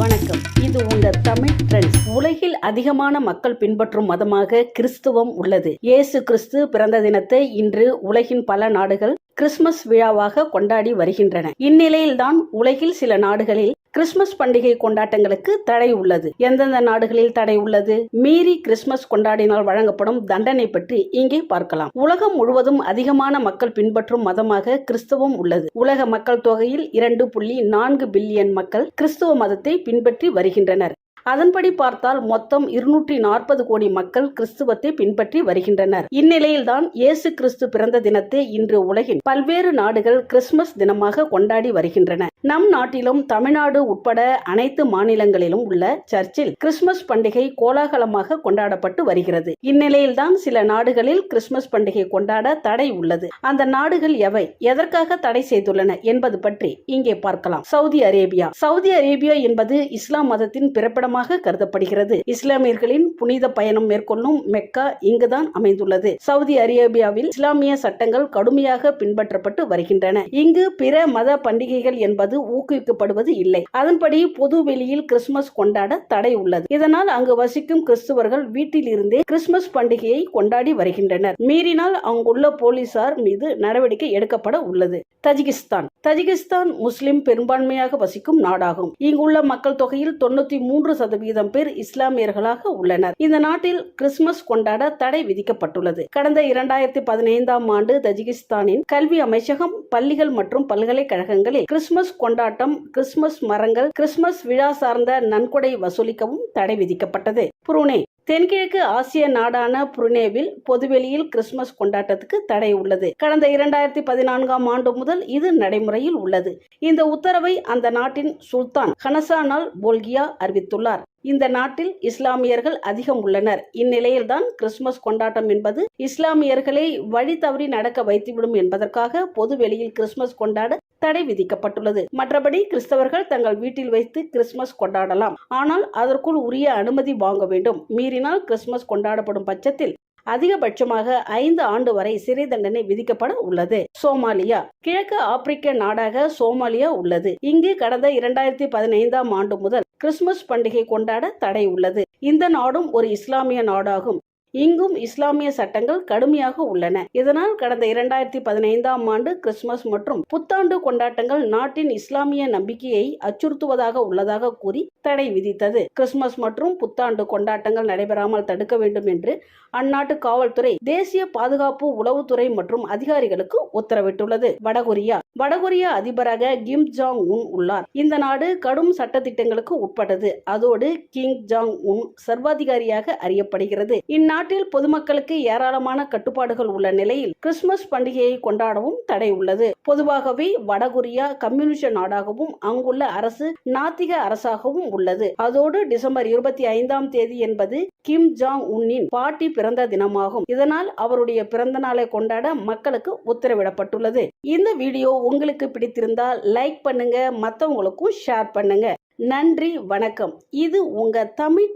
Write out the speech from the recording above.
வணக்கம். இது உங்கள் தமிழ் ட்ரெண்ட்ஸ். உலகில் அதிகமான மக்கள் பின்பற்றும் மதமாக கிறிஸ்துவம் உள்ளது. இயேசு கிறிஸ்து பிறந்த தினத்தை இன்று உலகின் பல நாடுகள் கிறிஸ்துமஸ் விழாவாக கொண்டாடி வருகின்றன. இந்நிலையில்தான் உலகில் சில நாடுகளில் கிறிஸ்துமஸ் பண்டிகை கொண்டாட்டங்களுக்கு தடை உள்ளது. எந்தெந்த நாடுகளில் தடை உள்ளது? மீறி கிறிஸ்துமஸ் கொண்டாடினால் வழங்கப்படும் தண்டனை பற்றி இங்கே பார்க்கலாம். உலகம் முழுவதும் அதிகமான மக்கள் பின்பற்றும் மதமாக கிறிஸ்தவம் உள்ளது. உலக மக்கள் தொகையில் இரண்டு புள்ளி நான்கு பில்லியன் மக்கள் கிறிஸ்துவ மதத்தை பின்பற்றி வருகின்றனர். அதன்படி பார்த்தால் மொத்தம் இருநூற்றி நாற்பது கோடி மக்கள் கிறிஸ்துவத்தை பின்பற்றி வருகின்றனர். இந்நிலையில்தான் இயேசு கிறிஸ்து பிறந்த தினத்தை இன்று உலகின் பல்வேறு நாடுகள் கிறிஸ்துமஸ் தினமாக கொண்டாடி வருகின்றன. நம் நாட்டிலும் தமிழ்நாடு உட்பட அனைத்து மாநிலங்களிலும் உள்ள சர்ச்சில் கிறிஸ்துமஸ் பண்டிகை கோலாகலமாக கொண்டாடப்பட்டு வருகிறது. இந்நிலையில்தான் சில நாடுகளில் கிறிஸ்துமஸ் பண்டிகை கொண்டாட தடை உள்ளது. அந்த நாடுகள் எவை? எதற்காக தடை செய்துள்ளன என்பது பற்றி இங்கே பார்க்கலாம். Saudi Arabia. சவுதி அரேபியா என்பது இஸ்லாம் மதத்தின் பிறப்பிடமாக கருதப்படுகிறது. இஸ்லாமியர்களின் புனித பயணம் மேற்கொள்ளும் மெக்கா இங்குதான் அமைந்துள்ளது. சவுதி அரேபியாவில் இஸ்லாமிய சட்டங்கள் கடுமையாக பின்பற்றப்பட்டு வருகின்றன. இங்கு பிற மத பண்டிகைகள் என்பது ஊக்குவிக்கப்படுவது இல்லை. அதன்படி பொது வெளியில் கிறிஸ்துமஸ் கொண்டாட தடை உள்ளது. இதனால் அங்கு வசிக்கும் கிறிஸ்துவர்கள் வீட்டில் இருந்தே கிறிஸ்துமஸ் பண்டிகையை கொண்டாடி வருகின்றனர். மீறினால் அங்குள்ள போலீசார் மீது நடவடிக்கை எடுக்கப்பட உள்ளது. தஜிகிஸ்தான். தஜிகிஸ்தான் முஸ்லிம் பெரும்பான்மையாக வசிக்கும் நாடாகும். இங்குள்ள மக்கள் தொகையில் தொண்ணூத்தி மூன்று சதவீதம் பேர் இஸ்லாமியர்களாக உள்ளனர். இந்த நாட்டில் கிறிஸ்துமஸ் கொண்டாட தடை விதிக்கப்பட்டுள்ளது. கடந்த இரண்டாயிரத்தி பதினைந்தாம் ஆண்டு தஜிகிஸ்தானின் கல்வி அமைச்சகம் பள்ளிகள் மற்றும் பல்கலைக்கழகங்களில் கிறிஸ்துமஸ் கொண்டாட்டம் கிறிஸ்துமஸ் மரங்கள் கிறிஸ்துமஸ் விழா சார்ந்த நன்கொடை வசூலிக்கவும் தடை விதிக்கப்பட்டது. புருனே தென்கிழக்கு ஆசிய நாடான புருனேவில் பொதுவெளியில் கிறிஸ்துமஸ் கொண்டாட்டத்துக்கு தடை உள்ளது. கடந்த இரண்டாயிரத்தி பதினான்காம் ஆண்டு முதல் இது நடைமுறையில் உள்ளது. இந்த உத்தரவை அந்த நாட்டின் சுல்தான் ஹனசானால் போல்கியா அறிவித்துள்ளார். இந்த நாட்டில் இஸ்லாமியர்கள் அதிகம் உள்ளனர். இந்நிலையில்தான் கிறிஸ்துமஸ் கொண்டாட்டம் என்பது இஸ்லாமியர்களை வழி தவறி நடக்க வைத்துவிடும் என்பதற்காக பொது வெளியில் கிறிஸ்துமஸ் கொண்டாட தடை விதிக்கப்பட்டுள்ளது. மற்றபடி கிறிஸ்தவர்கள் தங்கள் வீட்டில் வைத்து கிறிஸ்துமஸ் கொண்டாடலாம். ஆனால் அதற்குள் உரிய அனுமதி வாங்க வேண்டும். மீறினால் கிறிஸ்துமஸ் கொண்டாடப்படும் பட்சத்தில் அதிகபட்சமாக ஐந்து ஆண்டு வரை சிறை தண்டனை விதிக்கப்பட உள்ளது. சோமாலியா கிழக்கு ஆப்பிரிக்க நாடாக சோமாலியா உள்ளது. இங்கு கடந்த இரண்டாயிரத்தி பதினைந்தாம் ஆண்டு முதல் கிறிஸ்துமஸ் பண்டிகை கொண்டாட தடை உள்ளது. இந்த நாடும் ஒரு இஸ்லாமிய நாடாகும். இங்கும் இஸ்லாமிய சட்டங்கள் கடுமையாக உள்ளன. இதனால் கடந்த இரண்டாயிரத்தி பதினைந்தாம் ஆண்டு கிறிஸ்துமஸ் மற்றும் புத்தாண்டு கொண்டாட்டங்கள் நாட்டின் இஸ்லாமிய நம்பிக்கையை அச்சுறுத்துவதாக உள்ளதாக கூறி தடை விதித்தது. கிறிஸ்துமஸ் மற்றும் புத்தாண்டு கொண்டாட்டங்கள் நடைபெறாமல் தடுக்க வேண்டும் என்று அந்நாட்டு காவல்துறை தேசிய பாதுகாப்பு உளவுத்துறை மற்றும் அதிகாரிகளுக்கு உத்தரவிட்டுள்ளது. வடகொரியா வடகொரிய அதிபராக கிம் ஜாங் உன் உள்ளார். இந்த நாடு கடும் சட்டத்திட்டங்களுக்கு உட்பட்டது. அதோடு கிங் ஜாங் உன் சர்வாதிகாரியாக அறியப்படுகிறது. இந்நாட்டில் பொதுமக்களுக்கு ஏராளமான கட்டுப்பாடுகள் உள்ள நிலையில் கிறிஸ்துமஸ் பண்டிகையை கொண்டாடவும் தடை உள்ளது. பொதுவாகவே வடகொரியா கம்யூனிஸ்ட் நாடாகவும் அங்குள்ள அரசு நாத்திக அரசாகவும் உள்ளது. அதோடு டிசம்பர் இருபத்தி ஐந்தாம் தேதி என்பது கிம் ஜாங் உன்னின் பாட்டி பிறந்த தினமாகும். இதனால் அவருடைய பிறந்த நாளை கொண்டாட மக்களுக்கு உத்தரவிடப்பட்டுள்ளது. இந்த வீடியோ உங்களுக்கு பிடித்திருந்தால் லைக் பண்ணுங்க மற்றவங்களுக்கும் ஷேர் பண்ணுங்க. நன்றி வணக்கம். இது உங்க தமிழ்